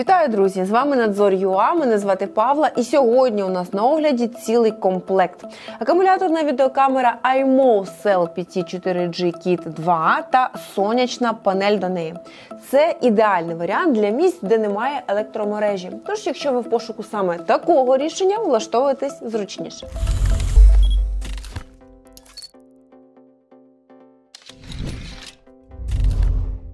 Вітаю, друзі! З вами Надзор ЮА. Мене звати Павла, і сьогодні у нас на огляді цілий комплект. Акумуляторна відеокамера iMO Cell PT4G Kit 2 та сонячна панель до неї. Це ідеальний варіант для місць, де немає електромережі. Тож, якщо ви в пошуку саме такого рішення, влаштовуйтесь зручніше.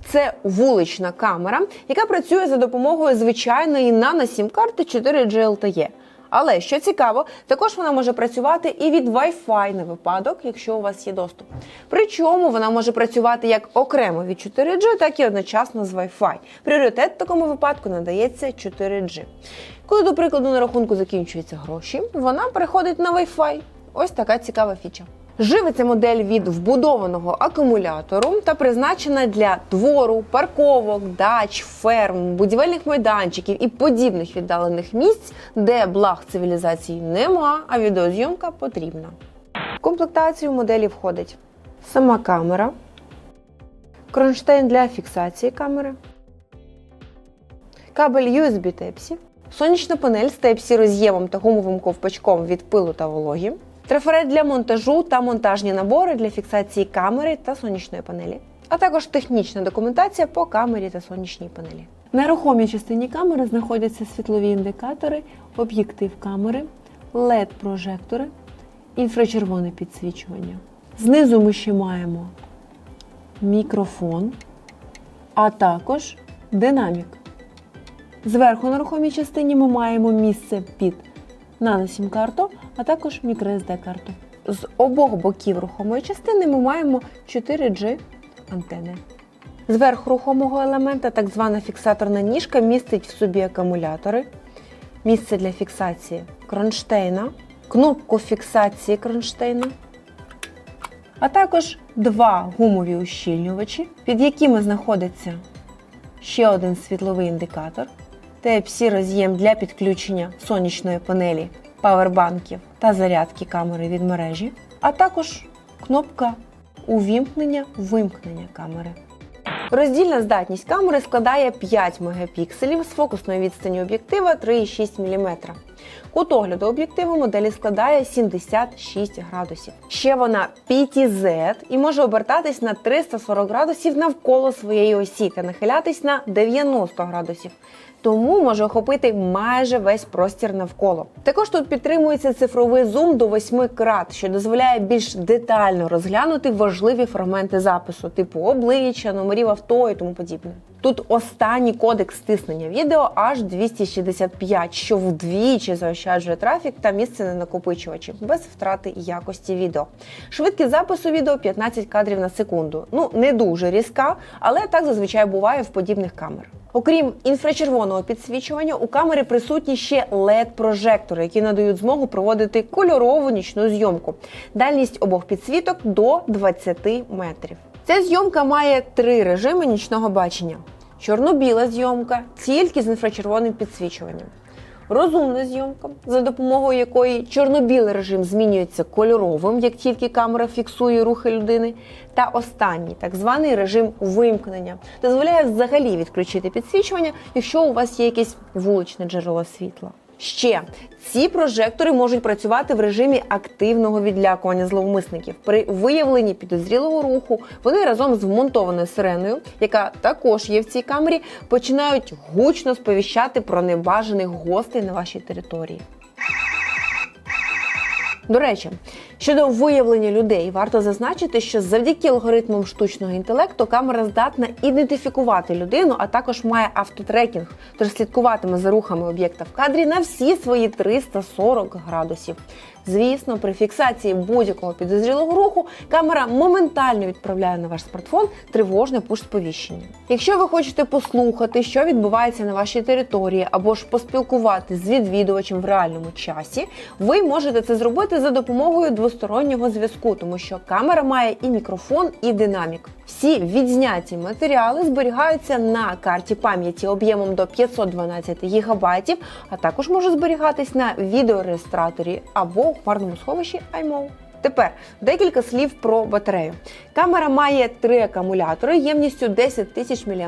Це вулична камера, яка працює за допомогою звичайної нано-сім карти 4G LTE. Але що цікаво, також вона може працювати і від Wi-Fi на випадок, якщо у вас є доступ. Причому вона може працювати як окремо від 4G, так і одночасно з Wi-Fi. Пріоритет в такому випадку надається 4G. Коли, до прикладу, на рахунку закінчуються гроші, вона переходить на Wi-Fi. Ось така цікава фіча. Живиться модель від вбудованого акумулятору та призначена для двору, парковок, дач, ферм, будівельних майданчиків і подібних віддалених місць, де благ цивілізації нема, а відеозйомка потрібна. В комплектацію моделі входить сама камера, кронштейн для фіксації камери, кабель USB Type-C, сонячна панель з Type-C роз'ємом та гумовим ковпачком від пилу та вологі. Трафарет для монтажу та монтажні набори для фіксації камери та сонячної панелі, а також технічна документація по камері та сонячній панелі. На рухомій частині камери знаходяться світлові індикатори, об'єктив камери, LED-прожектори, інфрачервоне підсвічування. Знизу ми ще маємо мікрофон, а також динамік. Зверху на рухомій частині ми маємо місце під наносім карту, а також microSD карту. З обох боків рухомої частини ми маємо 4G антени. Зверху рухомого елемента так звана фіксаторна ніжка містить в собі акумулятори, місце для фіксації кронштейна, кнопку фіксації кронштейна, а також два гумові ущільнювачі, під якими знаходиться ще один світловий індикатор. Type-C роз'єм для підключення сонячної панелі, павербанків та зарядки камери від мережі, а також кнопка увімкнення вимкнення камери. Роздільна здатність камери складає 5 мегапікселів з фокусної відстані об'єктива 3,6 мм. Кут огляду об'єктиву моделі складає 76 градусів. Ще вона PTZ і може обертатись на 340 градусів навколо своєї осі та нахилятись на 90 градусів. Тому може охопити майже весь простір навколо. Також тут підтримується цифровий зум до 8 крат, що дозволяє більш детально розглянути важливі фрагменти запису, типу обличчя, номерів авто і тому подібне. Тут останній кодек стиснення відео аж 265, що вдвічі заощаджує трафік та місце на накопичувачі без втрати якості відео. Швидкість запису відео 15 кадрів на секунду. Ну не дуже різка, але так зазвичай буває в подібних камер. Окрім інфрачервоного підсвічування, у камери присутні ще LED-прожектори, які надають змогу проводити кольорову нічну зйомку. Дальність обох підсвіток до 20 метрів. Ця зйомка має три режими нічного бачення: чорно-біла зйомка, тільки з інфрачервоним підсвічуванням. Розумна зйомка, за допомогою якої чорно-білий режим змінюється кольоровим, як тільки камера фіксує рухи людини. Та останній, так званий режим вимкнення, дозволяє взагалі відключити підсвічування, якщо у вас є якесь вуличне джерело світла. Ще ці прожектори можуть працювати в режимі активного відлякування зловмисників. При виявленні підозрілого руху вони разом з вмонтованою сиреною, яка також є в цій камері, починають гучно сповіщати про небажаних гостей на вашій території. До речі, щодо виявлення людей, варто зазначити, що завдяки алгоритмам штучного інтелекту камера здатна ідентифікувати людину, а також має автотрекінг, тож слідкуватиме за рухами об'єкта в кадрі на всі свої 340 градусів. Звісно, при фіксації будь-якого підозрілого руху камера моментально відправляє на ваш смартфон тривожне пуш-сповіщення. Якщо ви хочете послухати, що відбувається на вашій території, або ж поспілкуватися з відвідувачем в реальному часі, ви можете це зробити за допомогою двостороннього зв'язку, тому що камера має і мікрофон, і динамік. Всі відзняті матеріали зберігаються на карті пам'яті об'ємом до 512 ГБ, а також можуть зберігатись на відеореєстраторі або у хмарному сховищі iMov. Тепер декілька слів про батарею. Камера має три акумулятори ємністю 10 тисяч мАч.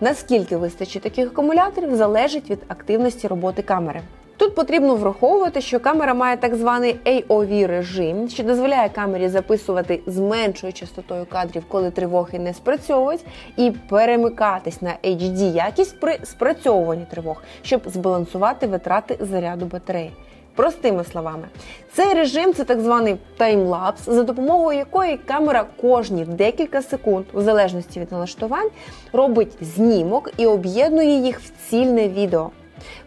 Наскільки вистачить таких акумуляторів, залежить від активності роботи камери. Тут потрібно враховувати, що камера має так званий AOV режим, що дозволяє камері записувати з меншою частотою кадрів, коли тривоги не спрацьовують, і перемикатись на HD якість при спрацьовуванні тривог, щоб збалансувати витрати заряду батареї. Простими словами, цей режим це так званий таймлапс, за допомогою якої камера кожні декілька секунд, в залежності від налаштувань, робить знімок і об'єднує їх в цільне відео.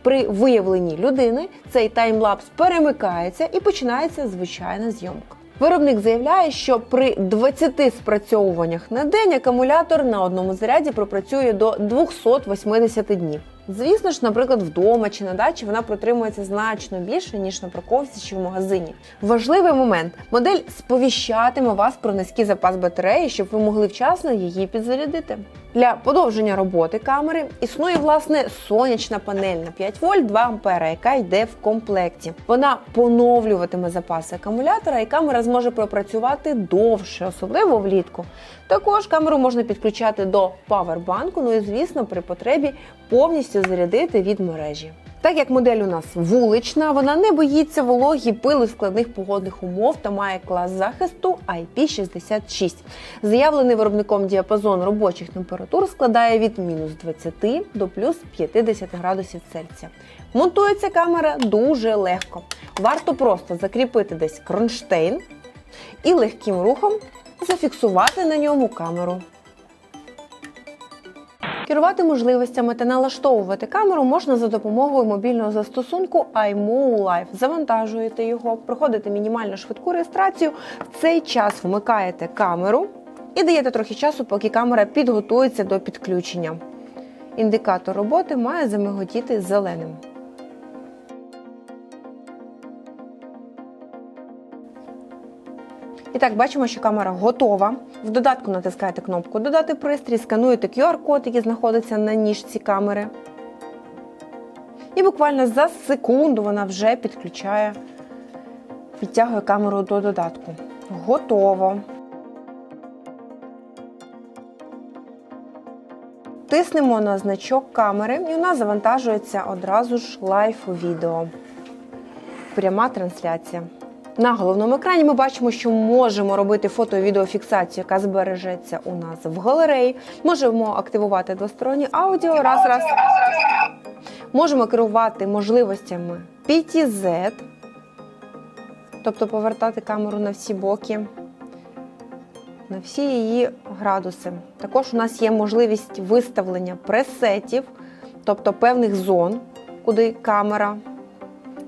При виявленні людини цей таймлапс перемикається і починається звичайна зйомка. Виробник заявляє, що при 20 спрацьовуваннях на день акумулятор на одному заряді пропрацює до 280 днів. Звісно ж, наприклад, вдома чи на дачі вона протримується значно більше, ніж на парковці чи в магазині. Важливий момент: модель сповіщатиме вас про низький запас батареї, щоб ви могли вчасно її підзарядити. Для подовження роботи камери існує власне сонячна панель на 5 вольт 2 ампера, яка йде в комплекті. Вона поновлюватиме запаси акумулятора, і камера зможе пропрацювати довше, особливо влітку. Також камеру можна підключати до павербанку, ну і звісно, при потребі повністю зарядити від мережі. Так як модель у нас вулична, вона не боїться вологі пилу складних погодних умов та має клас захисту IP66. Заявлений виробником діапазон робочих температур складає від мінус 20 до плюс 50 градусів Цельсія. Монтується камера дуже легко. Варто просто закріпити десь кронштейн і легким рухом зафіксувати на ньому камеру. Керувати можливостями та налаштовувати камеру можна за допомогою мобільного застосунку iMove Live. Завантажуєте його, проходите мінімально швидку реєстрацію. В цей час вмикаєте камеру і даєте трохи часу, поки камера підготується до підключення. Індикатор роботи має замиготіти зеленим. І так, бачимо, що камера готова. В додатку натискаєте кнопку Додати пристрій, скануєте QR-код, який знаходиться на ніжці камери. І буквально за секунду вона вже підключає, підтягує камеру до додатку. Готово. Тиснемо на значок камери, і у нас завантажується одразу ж лайв відео. Пряма трансляція. На головному екрані ми бачимо, що можемо робити фото і відеофіксацію, яка збережеться у нас в галереї. Можемо активувати двостороннє аудіо. Раз, раз. Можемо керувати можливостями PTZ, тобто повертати камеру на всі боки, на всі її градуси. Також у нас є можливість виставлення пресетів, тобто певних зон, куди камера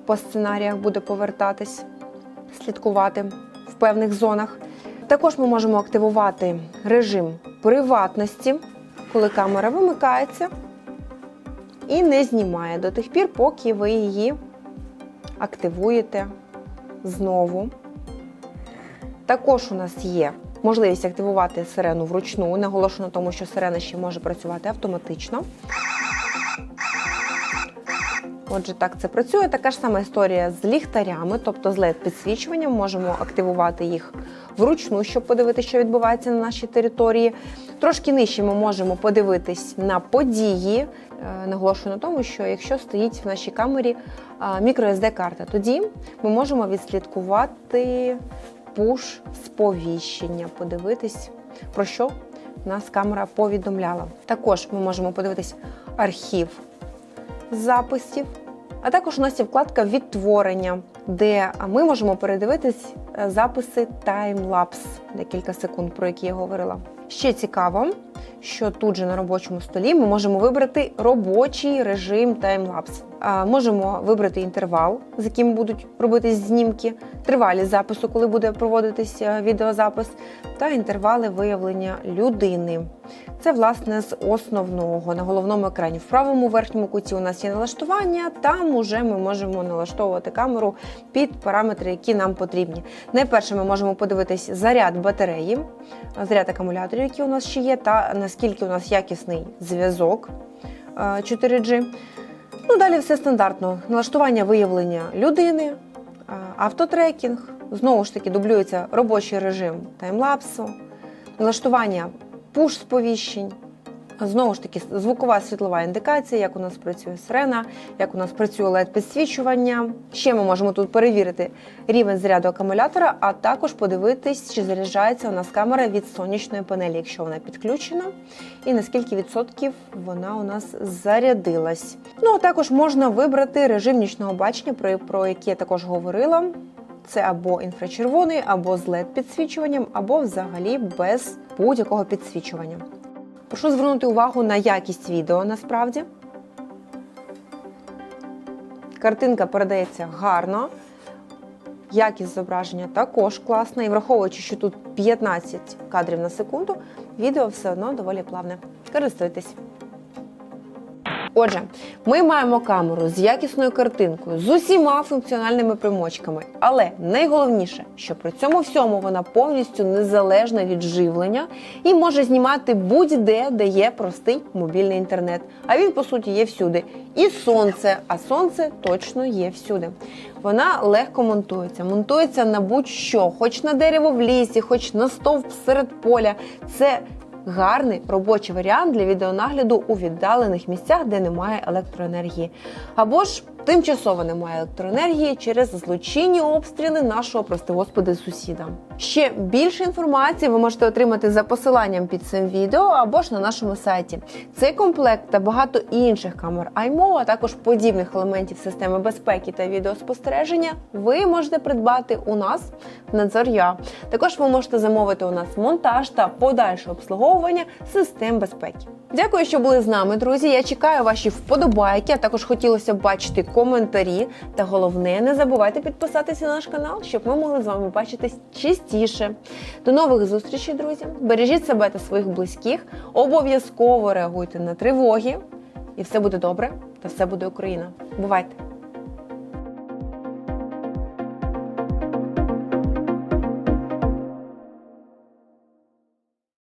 по сценаріях буде повертатись слідкувати в певних зонах. Також ми можемо активувати режим приватності, коли камера вимикається і не знімає до тих пір, поки ви її активуєте знову. Також у нас є можливість активувати сирену вручну. Наголошено на тому, що сирена ще може працювати автоматично. Отже, так це працює. Така ж сама історія з ліхтарями, тобто з led підсвічуванням. Можемо активувати їх вручну, щоб подивитися, що відбувається на нашій території. Трошки нижче ми можемо подивитись на події. Е, Наголошую на тому, що якщо стоїть в нашій камері microSD карта тоді ми можемо відслідкувати пуш сповіщення, подивитись, про що нас камера повідомляла. Також ми можемо подивитись архів записів. А також у нас є вкладка відтворення, де ми можемо передивитись е, записи таймлапс декілька секунд, про які я говорила. Ще цікаво, що тут же на робочому столі ми можемо вибрати робочий режим таймлапс. Можемо вибрати інтервал, з яким будуть робитись знімки, тривалість запису, коли буде проводитись е, відеозапис, та інтервали виявлення людини. Це власне з основного на головному екрані. В правому верхньому куті у нас є налаштування. Там уже ми можемо налаштовувати камеру під параметри, які нам потрібні. Найперше ми можемо подивитись заряд батареї, заряд акумуляторів, які у нас ще є, та наскільки у нас якісний зв'язок 4G. Ну, Далі все стандартно. Налаштування виявлення людини, автотрекінг, Знову ж таки, дублюється робочий режим таймлапсу, налаштування пуш-сповіщень. Знову ж таки, звукова світлова індикація, як у нас працює сирена, як у нас працює led підсвічування. Ще ми можемо тут перевірити рівень заряду акумулятора, а також подивитись, чи заряджається у нас камера від сонячної панелі, якщо вона підключена, і на скільки відсотків вона у нас зарядилась. Ну а також можна вибрати режим нічного бачення, про, про який я також говорила. Це або інфрачервоний, або з led підсвічуванням, або взагалі без будь-якого підсвічування. Прошу звернути увагу на якість відео насправді. Картинка передається гарно. Якість зображення також класна. І враховуючи, що тут 15 кадрів на секунду, відео все одно доволі плавне. Користуйтесь. Отже, ми маємо камеру з якісною картинкою, з усіма функціональними примочками. Але найголовніше, що при цьому всьому вона повністю незалежна від живлення і може знімати будь-де, де є простий мобільний інтернет. А він, по суті, є всюди. І сонце, а сонце точно є всюди. Вона легко монтується, монтується на будь-що, хоч на дерево в лісі, хоч на стовп серед поля. Це гарний робочий варіант для відеонагляду у віддалених місцях, де немає електроенергії. Або ж тимчасово немає електроенергії через злочинні обстріли нашого, прости господи, сусіда. Ще більше інформації ви можете отримати за посиланням під цим відео або ж на нашому сайті. Цей комплект та багато інших камер iMO, а також подібних елементів системи безпеки та відеоспостереження ви можете придбати у нас в Надзор.ua. Також ви можете замовити у нас монтаж та подальше обслуговування систем безпеки. Дякую, що були з нами, друзі. Я чекаю ваші вподобайки. А також хотілося б бачити коментарі. Та головне, не забувайте підписатися на наш канал, щоб ми могли з вами бачитись частіше. До нових зустрічей, друзі! Бережіть себе та своїх близьких. Обов'язково реагуйте на тривоги, і все буде добре, та все буде Україна. Бувайте!